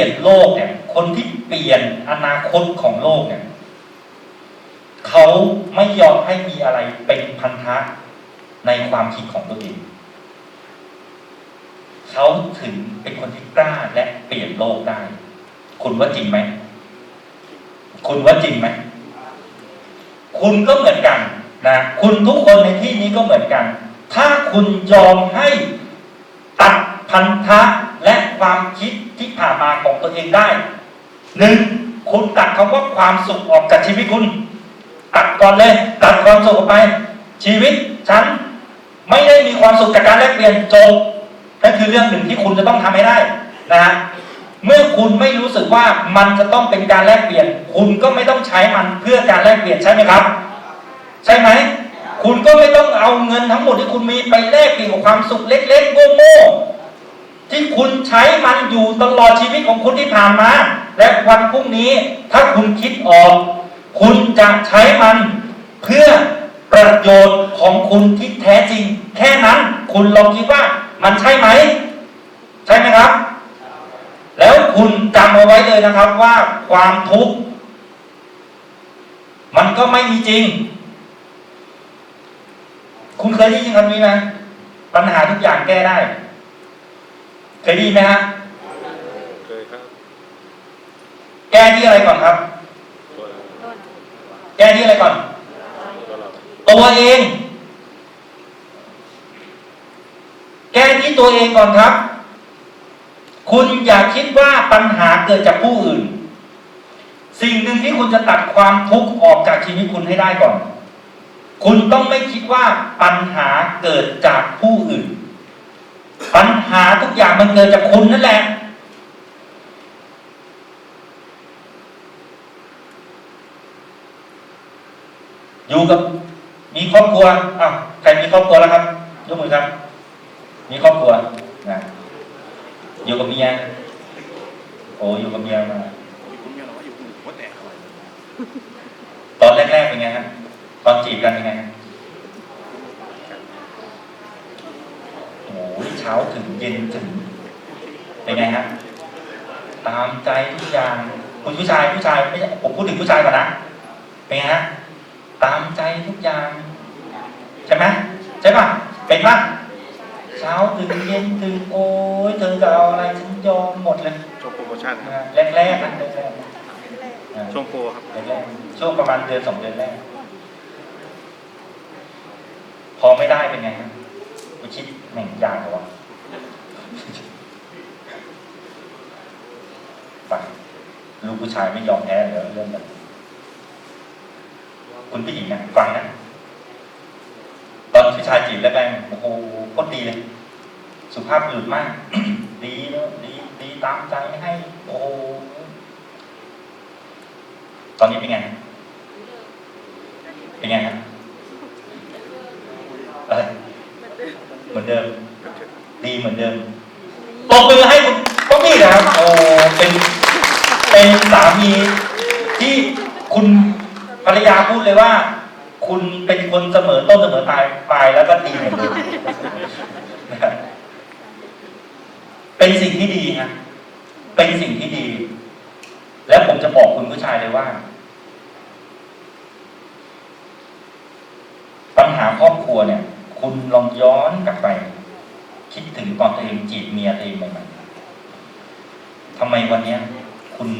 ลี่ยนโลกเนี่ย คนที่เปลี่ยนอนาคตของโลกเนี่ยเขาไม่ยอมให้มีอะไรเป็นพันธะในความคิดของตัวเองเขาถึงเป็นคนที่กล้าและเปลี่ยนโลกได้ คุณว่าจริงไหม คุณว่าจริงไหม คุณก็เหมือนกันนะคุณทุกคนในที่นี้ก็เหมือนกัน ถ้าคุณยอมให้ตัดพันธะและ ความคิดที่ผ่านมาของตัวเองได้หนึ่งคุณตัดคำว่าความสุขออกจากชีวิตคุณตัดก่อนเลยตัดความสุขออกไป ชีวิตฉันไม่ได้มีความสุขจากการแลกเปลี่ยนจบนั่นคือเรื่องหนึ่งที่คุณจะต้องทำให้ได้นะฮะเมื่อคุณไม่รู้สึกว่ามันจะต้องเป็นการแลกเปลี่ยน คุณก็ไม่ต้องใช้มันเพื่อการแลกเปลี่ยนใช่ไหมครับ ใช่ไหมคุณก็ไม่ต้องเอาเงินทั้งหมดที่คุณมีไปแลกเปลี่ยนกับความสุขเล็กๆโง่ๆ ที่คุณใช้มันอยู่ตลอดชีวิตของคุณที่ผ่านมา และวันพรุ่งนี้ถ้าคุณคิดออก คุณจะใช้มันเพื่อประโยชน์ของคุณที่แท้จริง แค่นั้นคุณลองคิดว่ามันใช่ไหม ใช่ไหมครับ แล้วคุณจำเอาไว้เลยนะครับว่าความทุกข์มันก็ไม่มีจริง คุณเคยได้ยินคำนี้ไหมปัญหาทุกอย่างแก้ได้ ยได้ยินไหมฮะเคยครับแก้ที่อะไรก่อนครับ ตัวแก้ที่อะไรก่อน ตัวเราตัวเอง แก้ที่ตัวเองก่อนครับ คุณอย่าคิดว่าปัญหาเกิดจากผู้อื่น สิ่งหนึ่งที่คุณจะตัดความทุกข์ออกจากชีวิตคุณให้ได้ก่อน คุณต้องไม่คิดว่าปัญหาเกิดจากผู้อื่น ปัญหาทุกอย่างมันเกิดจากคุณนั่นแหละ อยู่กับมีครอบครัวอ้าวใครมีครอบครัวแล้วครับยกมือครับ มีครอบครัวนะอยู่กับเมียโอ้อยู่กับเมียมาอยู่คุณเมียน้อยอยู่คุณหัวแตกอะไรตอนแรกๆเป็นไงฮะตอนจีบกันเป็นไงฮะโอ้ยเช้าถึงเย็นถึงเป็นไงฮะตามใจทุกอย่างคุณผู้ชายผู้ชายไม่ใช่ผมพูดถึงผู้ชายก่อนนะเป็นไงฮะตามใจทุกอย่างใช่ไหมใช่ป่ะเป็นป่ะเช้าถึงเย็นถึงโอ้ยเธอจะเอาอะไรฉันยอมหมดเลยช่วงโปรโมชั่นครับนะแรกๆนะแรกๆอ่าช่วงโปรครับแรกๆช่วงประมาณเดือนสองเดือนแรกพอไม่ได้เป็นไงฮะไปคิดแหน่งยากเหรอวะ ฟังลูกผู้ชายไม่ยอมแพ้เหรอเรื่องแบบคุณผู้หญิงนะฟังนะตอนผู้ชายจีบแรกๆโอ้โหโคตรดีเลย สุภาพบุรุษมาก ดีเนอะดีดีตามใจให้โอ้โหตอนนี้เป็นไงเป็นไงฮะเอ้ยเหมือนเดิม ดีเหมือนเดิมตบมือให้คุณป๊อบบี้นะครับโอ้ เป็นสามีที่คุณภรรยาพูดเลยว่า คุณเป็นคนเสมอต้นเสมอปลายปลายแล้วก็ดีเหมือนเดิมเป็นสิ่งที่ดีฮะเป็นสิ่งที่ดี แล้วผมจะบอกคุณผู้ชายเลยว่า ปัญหาครอบครัวเนี่ย คุณลองย้อนกลับไป คิดถึงตอนตัวเองจีบเมียตัวเองใหม่ๆทำไมวันเนี้ย คุณ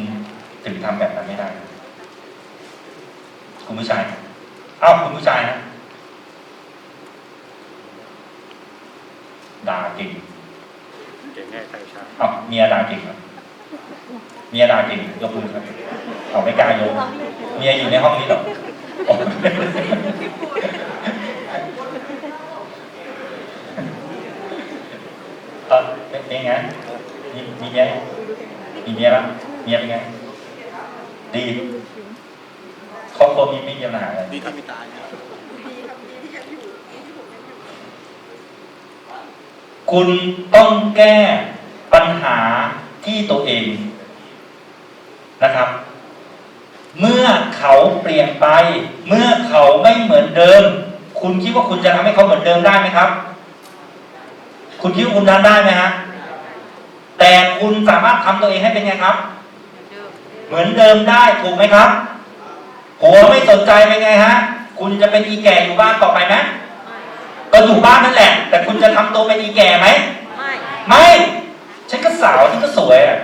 ถึงทำแบบนั้นไม่ได้ คุณผู้ชายอ้าวคุณผู้ชายนะด่าเก่งเก่งง่ายใจช้าอ้าวเมียด่าเก่งครับเมียด่าเก่งยกมือครับเอาไม่กล้ายกเมียอยู่ในห้องนี้เหรออ๋อเออเป็นเป็นไงมีมีเมียยังมีเมียแล้วเมียเป็นไง ดีครอบครัวมีไม่มีปัญหาอะไรดีที่ไม่ตายนะคุณต้องแก้ปัญหาที่ตัวเองนะครับ เมื่อเขาเปลี่ยนไป เมื่อเขาไม่เหมือนเดิม คุณคิดว่าคุณจะทำให้เขาเหมือนเดิมได้ไหมครับ คุณคิดว่าคุณทำได้ไหมฮะแต่คุณสามารถทำตัวเองให้เป็นไงครับ เหมือนเดิมได้ถูกไหมครับหัวไม่สนใจเป็นไงฮะ คุณจะเป็นอีแก่อยู่บ้านต่อไปไหมก็อยู่บ้านนั่นแหละ แต่คุณจะทำตัวเป็นอีแก่ไหมไม่ไม่ฉันก็สาวฉันก็สวยอะ